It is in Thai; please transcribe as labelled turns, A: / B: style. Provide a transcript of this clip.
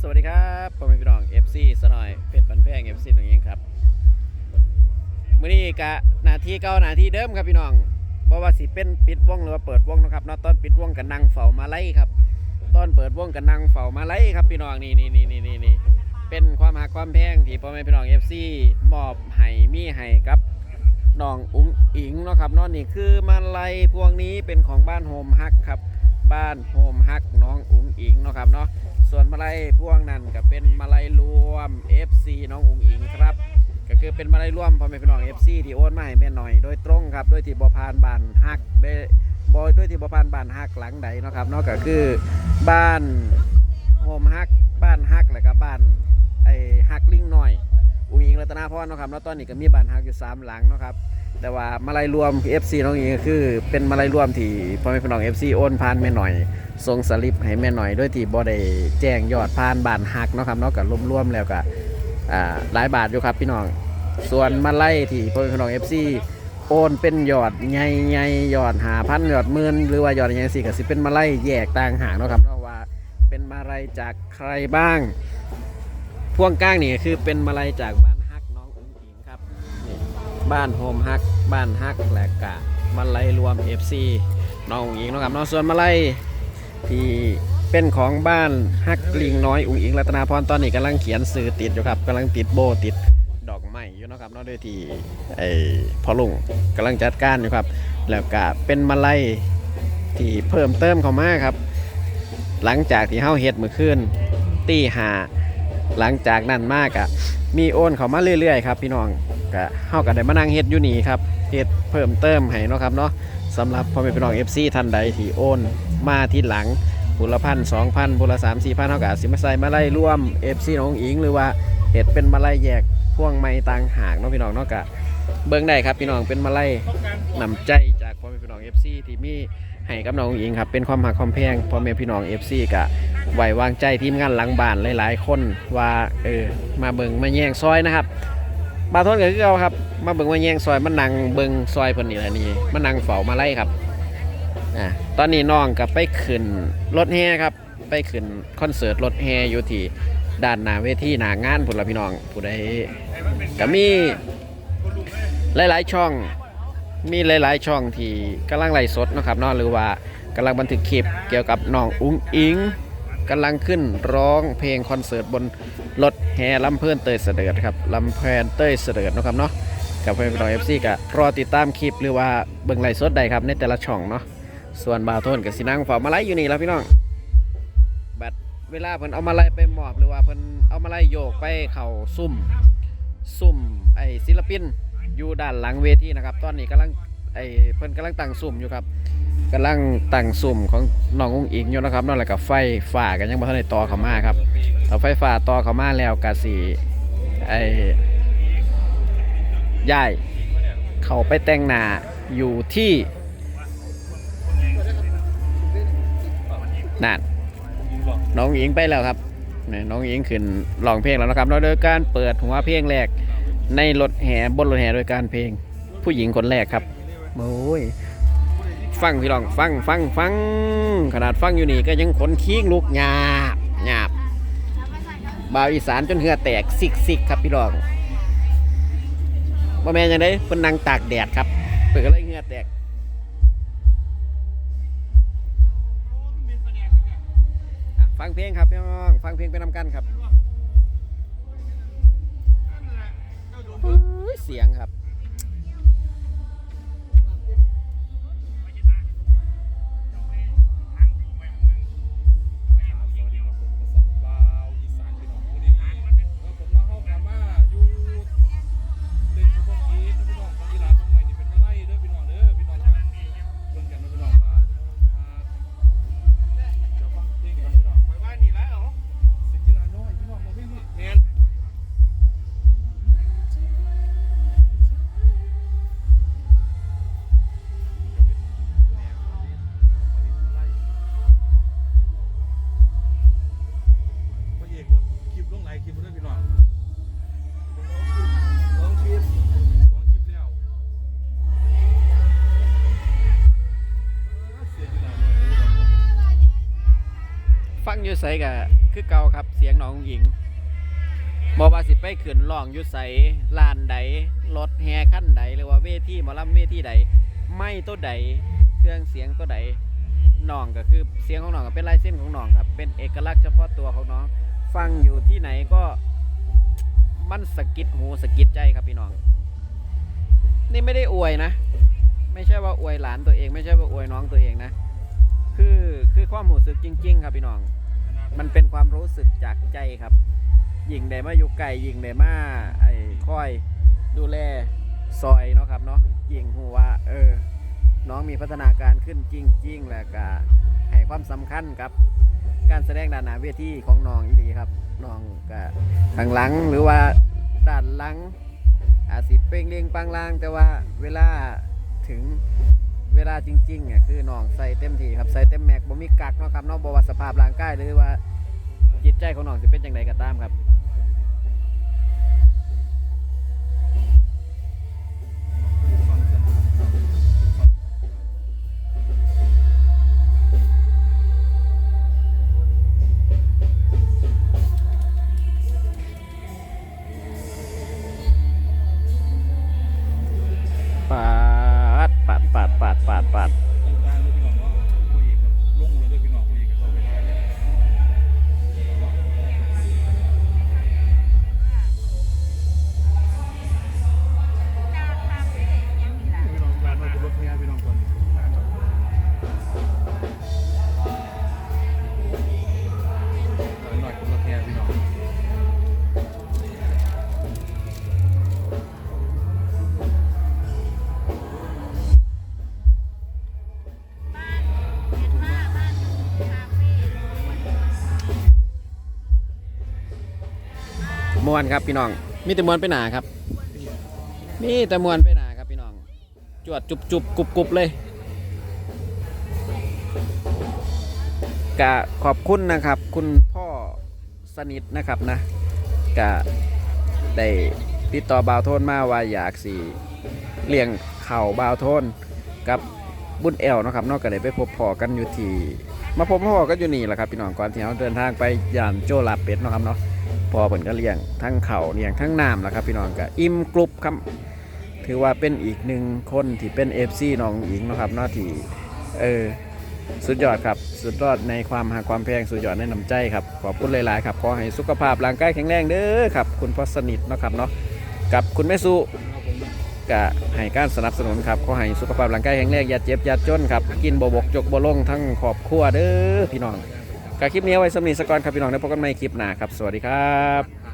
A: สวัสดีครับผมเป็นพี่น้อง FC สนอยเพชรบันแพง FC ตรงนี้ครับมื้อนี้กะหนาทีเก่าหนาทีเดิมครับพี่น้องบ่ว่าสิเป็นปิดวงหรือว่าเปิดวงนะครับนาะตอนปิดวงกันนั่งเฝ้ามาไล่ครับตอนเปิดวงกันนั่งเฝ้ามาไล่ครับพี่น้องนี่นี่นี่นี่นี่นี่เป็นความหักความแพงที่พ่อแม่พี่น้อง FC มอบให้มีให้กับน้องอุ้งอิงเนาะครับนาะนี่คือมาไลัยพวงนี้เป็นของบ้านโฮมฮักครับ บ้านโฮมฮักน้องอุ๋งอิงเนาะครับเนาะ ส่วนมาลัยพวงนั้นก็เป็นมาลัยรวม FC น้องอุ๋งอิงครับ ก็คือเป็นมาลัยรวมพ่อแม่พี่น้อง FC ที่โอนมาให้แม่หน่อยโดยตรงครับโดยที่บอพานบ้านฮักเบบอยด้วยที่บอพานบ้านฮักหลังใดเนาะครับเนาะก็คือบ้านโฮมฮักบ้านฮักแล้วก็บ้านไอ้ฮักลิงหน่อย อุ๋งอิงรัตนาพรเนาะครับเนาะตอนนี้ก็มีบ้านฮักอยู่สามหลังเนาะครับ แต่ว่ามาลัยรวม FC น้องอิงก็คือ เป็นมาลัยรวมที่พ่อแม่พี่น้อง FC โอนผ่านแม่หน่อยส่งสลิปให้แม่หน่อยด้วยที่บ่ได้แจ้งยอดผ่านบ้านฮักเนาะครับเนาะก็รวมๆแล้วก็อ่าหลายบาทอยู่ครับพี่น้องส่วนมาไล่ที่พ่อแม่พี่น้อง FC โอนเป็นยอดใหญ่ๆยอดหาพันยอดหมื่นหรือว่ายอดใหญ่สิก็สิเป็นมาไล่แยกต่างหากเนาะครับเนาะว่าเป็นมาไล่จากใครบ้าง พวงก้างนี่คือเป็นมาไล่จากบ้านฮักน้องอุ้งอิงครับนี่บ้านโฮมฮัก บ้านฮักและกะมาไล่รวม FC น้องอุ้งอิงนะครับเนาะส่วนมาไล่ที่เป็นของบ้านฮักลิงน้อยอุ้งอิงรัตนาพรตอนนี้กำลังเขียนสื่อติดอยู่ครับกำลังติดโบติดดอกไม้อยู่นะครับเนอกด้วยที่ไอ้พ่อลุงกำลังจัดการอยู่ครับ แล้วก็เป็นมาลัยที่เพิ่มเติมเข้ามาครับ หลังจากที่เฮาเฮ็ดมือขึ้นตีหา หลังจากนั้นมากอะมีโอนเขามาเรื่อยๆครับพี่น้องก็เฮาก็ได้มานั่งเฮ็ดอยู่นี่ครับเฮ็ดเพิ่มเติมให้เนาะครับเนาะสำหรับพ่อแม่พี่น้อง FC ท่านใดที่โอนมาที่หลังบุละพันสองพันบุละสามสี่พันเท่ากับสิมาใส่มาไล่ร่วม FC น้องอิงหรือว่าเห็ดเป็นมาไล่แยกพ่วงไม้ต่างหากเนาะพี่น้องเนาะกะเบิ่งได้ครับพี่น้องเป็นมาไล่นำใจจากพ่อแม่พี่น้อง FC ที่มี ให้กับน้องอิงครับเป็นความหักความแพงพ่อแม่พี่น้อง FC กะไว้วางใจทีมงานหลังบ้านหลาย ๆ คนว่าเออมาเบิงมาแย่งซอยนะครับบาทนก็คือเอาครับ มาเบิงมาแย่งซอยมันนั่งเบิงซอยเพิ่นนี่แหละนี่มันนั่งเฝ้ามาไล่ครับอ่าตอนนี้น้องกับไปขึ้นรถแห่ครับไปขึ้นคอนเสิร์ตรถแห่อยู่ที่ด้านหน้าเวทีหน้างานพุ่นละพี่น้องผู้ใดก็มีหลาย ๆ ช่อง มีหลาย ๆ ช่องที่กำลังไล่สดนะครับเนาะหรือว่ากำลังบันทึกคลิปเกี่ยวกับน้องอุ้งอิงกำลังขึ้นร้องเพลงคอนเสิร์ตบนรถแห่ลำเพลินเตยเสด็จครับลำเพลินเตยเสด็จนะครับเนาะกับเพื่อนพี่น้องเอฟซีก็รอติดตามคลิปหรือว่าเบิ่งไล่สดได้ครับในแต่ละช่องเนาะส่วนบาวโทนกับสินังฝ้ามาไล่อยู่นี่แล้วพี่น้องบัดเวลาเพิ่นเอามาไล่ไปมอบหรือว่าเพิ่นเอามาไล่โยกไปเข่าซุ่มซุ่มไอศิลปิน อยู่ด้านหลังเวทีนะครับ ตอนนี้กำลังไอ้เพิ่นกำลังตั้งสุ่มอยู่ครับกำลังตั้งสุ่มของน้องอุ้งอิงอยู่นะครับนั่นแหละกับไฟฟ้ากันยังบ่ทันได้ต่อเข้ามาครับถ้าไฟฟ้าต่อเข้ามาแล้วก็สิไอ้ย้ายเข้าไปแต่งหน้าอยู่ที่นั่นน้องอิงไปแล้วครับนี่น้องอิงขึ้นร้องเพลงแล้วนะครับโดยการเปิดหัวเพลงแรก ในรถแห่บนรถแห่โดยการเพลง ผู้หญิงคนแรกครับโอ้ยฟังพี่ลองฟังฟังฟังขนาดฟังอยู่นี่ก็ยังขนคิ้งลุกหยาบหยาบบาวอีสานจนเหือแตกซิกซิกครับพี่ลองบ่แม่นยังได้เพิ่นนั่งตากแดดครับเปิดก็เลยเหือแตกอะฟังเพลงครับพี่น้องฟังเพลงไปนำกันครับ เสียงครับ
B: อยพี่น้องฟังอยู่
A: ใสกะคือเก่าครับเสียงน้องหญิงบอกว่าสิไปขึ้นร้องอยุใสลานใดรถแฮขั้นใดหรือว่าเวทีหมอลำเวทีใด ไม่ตัวใดเครื่องเสียงตัวใดน้องก็คือเสียงของน้องก็เป็นลายเส้นของน้องครับเป็นเอกลักษณ์เฉพาะตัวของน้อง ฟังอยู่ที่ไหนก็มันสะกิดหูสะกิดใจครับพี่น้อง นี่ไม่ได้อวยนะ ไม่ใช่ว่าอวยหลานตัวเอง ไม่ใช่ว่าอวยน้องตัวเองนะ คือคือความรู้สึกจริง ๆ ครับพี่น้อง มันเป็นความรู้สึกจากใจครับ ยิงได้มาอยู่ไกลยิงได้มาไอ้ค่อยดูแลซอยเนาะครับเนาะยิงหูว่าเออ น้องมีพัฒนาการขึ้นจริงๆแล้วก็ให้ความสำคัญกับ การแสดงด้านหน้าเวทีของน้องอีดีครับน้องก็ข้างหลังหรือว่าด้านหลังอาจสิเป่งเลียงปังลางแต่ว่าเวลาถึง เวลาจริงๆเนี่ยคือน้องใส่เต็มที่ครับใส่เต็มแม็กบ่มีกักเนาะครับเนาะบ่ว่าสภาพร่างกายหรือว่าจิตใจของน้องจะเป็นจังไดก็ตามครับ
B: วนครั
A: บพี่น้อง มีแต่มวนไปหนาครับ มีแต่มวนไปหนาครับพี่น้อง จวดจุบจุบกรุบกรุบเลยกะขอบคุณนะครับ คุณพ่อสนิทนะครับนะกะได้ติดต่อบาวโทนมาว่าอยากสีเลี้ยงเข่าวบาวโทนกับบุญแอลนะครับนอกจากได้ไปพบพอกันอยู่ที่มาพบพ่อกันอยู่นี่แหละครับพี่น้องก่อนที่เราเดินทางไปยานโจลาเป็ดนะครับเนาะ พอเพิ่นก็เลี้ยงทั้งเขาเลี้ยงทั้งน้ำแล้วครับพี่น้องก็อิ่มกรุบครับ ถือว่าเป็นอีกหนึ่งคนที่เป็น FC น้องหญิงนะครับเนาที่เออสุดยอดครับสุดยอดในความหาความแพงสุดยอดในน้ำใจครับขอบคุณหลายๆครับขอให้สุขภาพร่างกายแข็งแรงเด้อครับคุณพ่อสนิทนะครับเนาะกับคุณแม่สุก็ให้การสนับสนุนครับขอให้สุขภาพร่างกายแข็งแรงอย่าเจ็บอย่าจนครับกินบ่บกจกบ่ลงทั้งครอบครัวเด้อพี่น้อง กับคลิปนี้ไว้สำนีสกอนครับพี่น้องได้พบกันใหม่คลิปหน้าครับ สวัสดี
B: ครับ